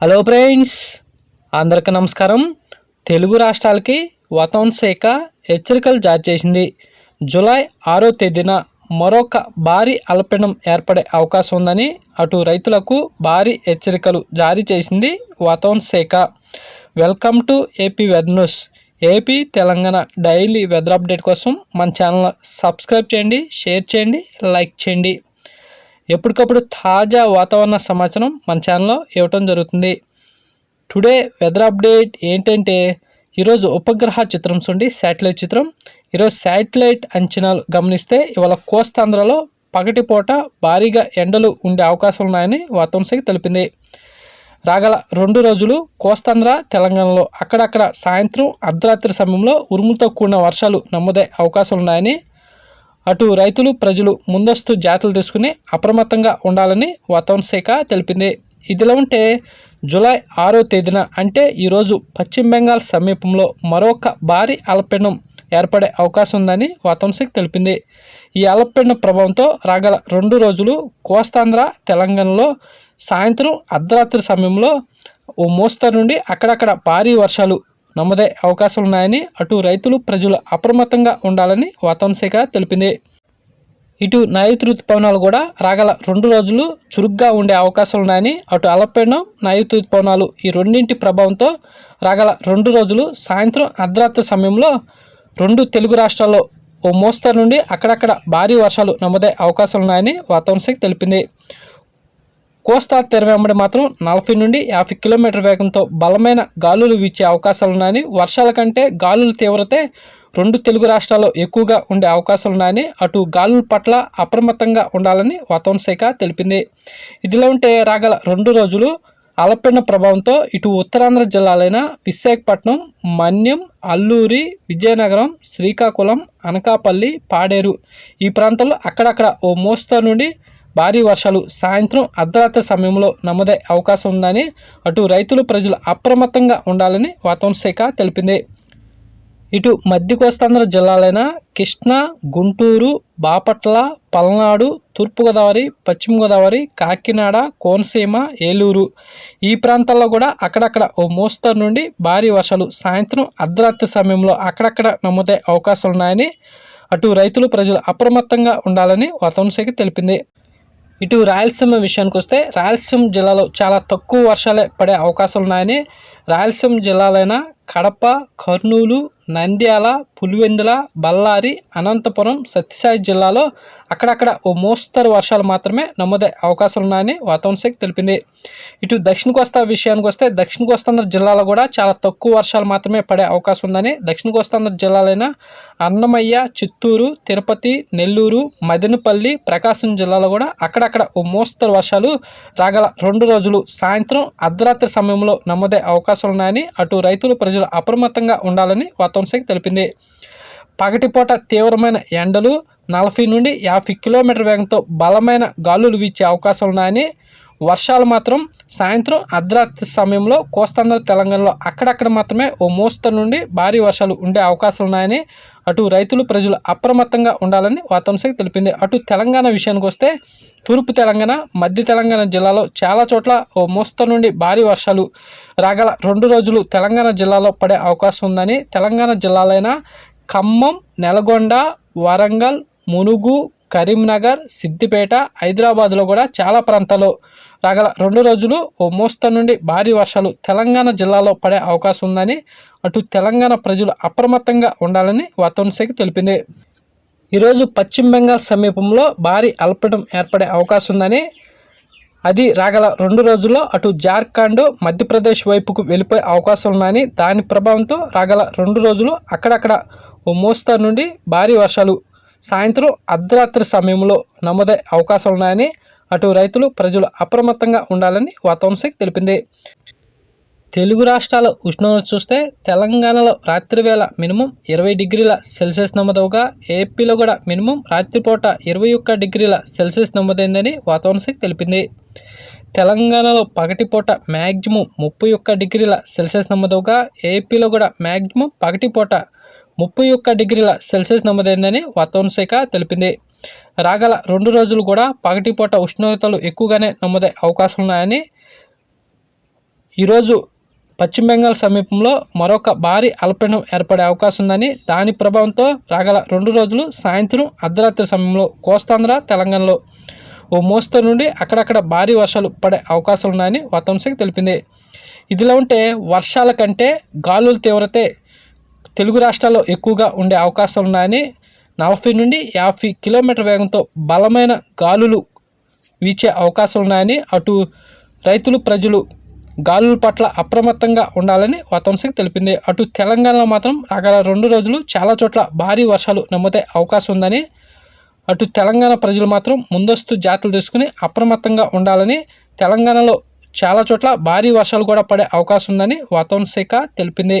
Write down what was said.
Hello friends అందరికీ నమస్కారం. తెలుగు రాష్ట్రాలకి వాతావరణ శాఖ హెచ్చరికలు జారీ చేసింది. జూలై ఆరో తేదీన మరొక భారీ అల్పీడం ఏర్పడే అవకాశం ఉందని అటు రైతులకు భారీ హెచ్చరికలు జారీ చేసింది వాతావరణ శాఖ. Welcome to AP weather news AP Telangana daily weather update కోసం మన ఛానల్ సబ్స్క్రైబ్ చేయండి షేర్ చేయండి లైక్ చేయండి. ఎప్పటికప్పుడు తాజా వాతావరణ సమాచారం మన ఛానల్లో ఇవ్వటం జరుగుతుంది. టుడే వెదర్ అప్డేట్ ఏంటంటే ఈరోజు ఉపగ్రహ చిత్రం చూడండి శాటిలైట్ చిత్రం. ఈరోజు శాటిలైట్ అంచనాలు గమనిస్తే ఇవాళ కోస్తాంధ్రలో పగటిపూట భారీగా ఎండలు ఉండే అవకాశాలు ఉన్నాయని వాతావరణ తెలిపింది. రాగల రెండు రోజులు కోస్తాంధ్ర తెలంగాణలో అక్కడక్కడ సాయంత్రం అర్ధరాత్రి సమయంలో ఉరుములతో కూడిన వర్షాలు నమోదయ్యే అవకాశాలు ఉన్నాయని అటు రైతులు ప్రజలు ముందస్తు జాతలు తీసుకుని అప్రమత్తంగా ఉండాలని వాతావరణ శాఖ తెలిపింది. ఇదిలా ఉంటే జూలై ఆరో తేదీన అంటే ఈరోజు పశ్చిమ బెంగాల్ సమీపంలో మరొక భారీ అల్పపీడనం ఏర్పడే అవకాశం ఉందని వాతావరణ శాఖ తెలిపింది. ఈ అల్పపీడన ప్రభావంతో రాగల రెండు రోజులు కోస్తాంధ్ర తెలంగాణలో సాయంత్రం అర్ధరాత్రి సమయంలో ఓ మోస్తరు నుండి అక్కడక్కడ భారీ వర్షాలు నమ్మదే అవకాశాలు ఉన్నాయని అటు రైతులు ప్రజలు అప్రమత్తంగా ఉండాలని వాతావరణ శాఖ తెలిపింది. ఇటు నైరుతి ఋతుపవనాలు కూడా రాగల రెండు రోజులు చురుగ్గా ఉండే అవకాశాలు ఉన్నాయని అటు అలపెండం నైరుతి ఋతుపవనాలు ఈ రెండింటి ప్రభావంతో రాగల రెండు రోజులు సాయంత్రం అర్ధరాత్రి సమయంలో రెండు తెలుగు రాష్ట్రాల్లో ఓ మోస్తరు నుండి అక్కడక్కడ భారీ వర్షాలు నమోదే అవకాశాలు ఉన్నాయని వాతావరణ శాఖ తెలిపింది. కోస్తా తెర వెంబడి మాత్రం నలభై నుండి యాభై కిలోమీటర్ వేగంతో బలమైన గాలులు వీచే అవకాశాలున్నాయని వర్షాల కంటే గాలుల తీవ్రతే రెండు తెలుగు రాష్ట్రాల్లో ఎక్కువగా ఉండే అవకాశాలున్నాయని అటు గాలుల పట్ల అప్రమత్తంగా ఉండాలని వాతావరణ శాఖ తెలిపింది. ఇదిలా ఉంటే రాగల రెండు రోజులు అలపెన్న ప్రభావంతో ఇటు ఉత్తరాంధ్ర జిల్లాలైన విశాఖపట్నం మన్యం అల్లూరి విజయనగరం శ్రీకాకుళం అనకాపల్లి పాడేరు ఈ ప్రాంతాల్లో అక్కడక్కడ ఓ మోస్తా నుండి భారీ వర్షాలు సాయంత్రం అర్ధరాత్రి సమయంలో నమోదే అవకాశం ఉందని అటు రైతులు ప్రజలు అప్రమత్తంగా ఉండాలని వాతావరణ శాఖ తెలిపింది. ఇటు మధ్య కోస్తాంధ్ర జిల్లాలైన కృష్ణా గుంటూరు బాపట్ల పల్నాడు తూర్పుగోదావరి పశ్చిమ గోదావరి కాకినాడ కోనసీమ ఏలూరు ఈ ప్రాంతాల్లో కూడా అక్కడక్కడ ఓ మోస్తరు నుండి భారీ వర్షాలు సాయంత్రం అర్ధరాత్రి సమయంలో అక్కడక్కడ నమోదే అవకాశాలు ఉన్నాయని అటు రైతులు ప్రజలు అప్రమత్తంగా ఉండాలని వాతావరణ శాఖ తెలిపింది. ఇటు రాయలసీమ విషయానికి వస్తే రాయలసీమ జిల్లాలో చాలా తక్కువ వర్షాలే పడే అవకాశాలు ఉన్నాయని రాయలసీమ జిల్లాలైన కడప కర్నూలు నంద్యాల పులివెందుల బళ్ళారి అనంతపురం సత్యసాయి జిల్లాలో అక్కడక్కడ ఓ మోస్తరు వర్షాలు మాత్రమే నమోదే అవకాశాలు ఉన్నాయని వాతావరణ శాఖ తెలిపింది. ఇటు దక్షిణ కోస్తా విషయానికి వస్తే దక్షిణ కోస్తాంధ్ర జిల్లాలో కూడా చాలా తక్కువ వర్షాలు మాత్రమే పడే అవకాశం ఉందని దక్షిణ కోస్తాంధ్ర జిల్లాలైన అన్నమయ్య చిత్తూరు తిరుపతి నెల్లూరు మదనపల్లి ప్రకాశం జిల్లాలో కూడా అక్కడక్కడ ఓ మోస్తరు వర్షాలు రాగల రెండు రోజులు సాయంత్రం అర్ధరాత్రి సమయంలో నమోదే అవకాశాలు ఉన్నాయని అటు రైతులు ప్రజలు అప్రమత్తంగా ఉండాలని వాతావరణ శాఖ తెలిపింది. పగటిపూట తీవ్రమైన ఎండలు నలభై నుండి యాభై కిలోమీటర్ వేగంతో బలమైన గాలులు వీచే అవకాశాలు ఉన్నాయని వర్షాలు మాత్రం సాయంత్రం అర్ధరాత్రి సమయంలో కోస్తాంధ్ర తెలంగాణలో అక్కడక్కడ మాత్రమే ఓ మోస్తరు నుండి భారీ వర్షాలు ఉండే అవకాశాలు ఉన్నాయని అటు రైతులు ప్రజలు అప్రమత్తంగా ఉండాలని వాతావరణ శాఖ తెలిపింది. అటు తెలంగాణ విషయానికి వస్తే తూర్పు తెలంగాణ మధ్య తెలంగాణ జిల్లాలో చాలా చోట్ల ఓ మోస్తరు నుండి భారీ వర్షాలు రాగల రెండు రోజులు తెలంగాణ జిల్లాలో పడే అవకాశం ఉందని తెలంగాణ జిల్లాలైన ఖమ్మం నల్గొండ వరంగల్ మునుగు కరీంనగర్ సిద్దిపేట హైదరాబాద్లో కూడా చాలా ప్రాంతాల్లో రాగల రెండు రోజులు ఓ మోస్తరు నుండి భారీ వర్షాలు తెలంగాణ జిల్లాలో పడే అవకాశం ఉందని అటు తెలంగాణ ప్రజలు అప్రమత్తంగా ఉండాలని వాతావరణ శాఖ తెలిపింది. ఈరోజు పశ్చిమ బెంగాల్ సమీపంలో భారీ అల్పటం ఏర్పడే అవకాశం ఉందని అది రాగల రెండు రోజుల్లో అటు జార్ఖండ్ మధ్యప్రదేశ్ వైపుకు వెళ్ళిపోయే అవకాశం ఉన్నాయని దాని ప్రభావంతో రాగల రెండు రోజులు అక్కడక్కడ ఓ మోస్తరు నుండి భారీ వర్షాలు సాయంత్రం అర్ధరాత్రి సమయంలో నమోదే అవకాశాలు ఉన్నాయని అటు రైతులు ప్రజలు అప్రమత్తంగా ఉండాలని వాతావరణ శాఖ తెలిపింది. తెలుగు రాష్ట్రాల ఉష్ణోగ్రత చూస్తే తెలంగాణలో రాత్రి వేళ మినిమం ఇరవై డిగ్రీల సెల్సియస్ నమోదవగా ఏపీలో కూడా మినిమం రాత్రిపూట ఇరవై ఒక్క డిగ్రీల సెల్సియస్ నమోదైందని వాతావరణ శాఖ తెలిపింది. తెలంగాణలో పగటిపూట మ్యాక్సిమం ముప్పై ఒక్క డిగ్రీల సెల్సియస్ నమోదవగా ఏపీలో కూడా మ్యాక్సిమం పగటిపూట ముప్పై ఒక్క డిగ్రీల సెల్సియస్ నమోదైందని వాతావరణ శాఖ తెలిపింది. రాగల రెండు రోజులు కూడా పగటిపూట ఉష్ణోగ్రతలు ఎక్కువగానే నమోదే అవకాశం ఉన్నాయని ఈరోజు పశ్చిమ బెంగాల్ సమీపంలో మరొక భారీ అల్పపీడనం ఏర్పడే అవకాశం ఉందని దాని ప్రభావంతో రాగల రెండు రోజులు సాయంత్రం అర్ధరాత్రి సమయంలో కోస్తాంధ్ర తెలంగాణలో ఓ మోస్తరు నుండి అక్కడక్కడ భారీ వర్షాలు పడే అవకాశాలు ఉన్నాయని వాతావరణ శాఖ తెలిపింది. ఇదిలా ఉంటే వర్షాల కంటే గాలుల తీవ్రతే తెలుగు రాష్ట్రాల్లో ఎక్కువగా ఉండే అవకాశాలు ఉన్నాయని నలభై నుండి యాభై కిలోమీటర్ వేగంతో బలమైన గాలులు వీచే అవకాశాలు ఉన్నాయని అటు రైతులు ప్రజలు గాలుల పట్ల అప్రమత్తంగా ఉండాలని వాతావరణ తెలిపింది. అటు తెలంగాణలో మాత్రం రాగల రెండు రోజులు చాలా చోట్ల భారీ వర్షాలు నమోదే అవకాశం ఉందని అటు తెలంగాణ ప్రజలు మాత్రం ముందస్తు జాతలు తీసుకుని అప్రమత్తంగా ఉండాలని తెలంగాణలో చాలా చోట్ల భారీ వర్షాలు కూడా పడే అవకాశం ఉందని వాతావరణ శాఖ తెలిపింది.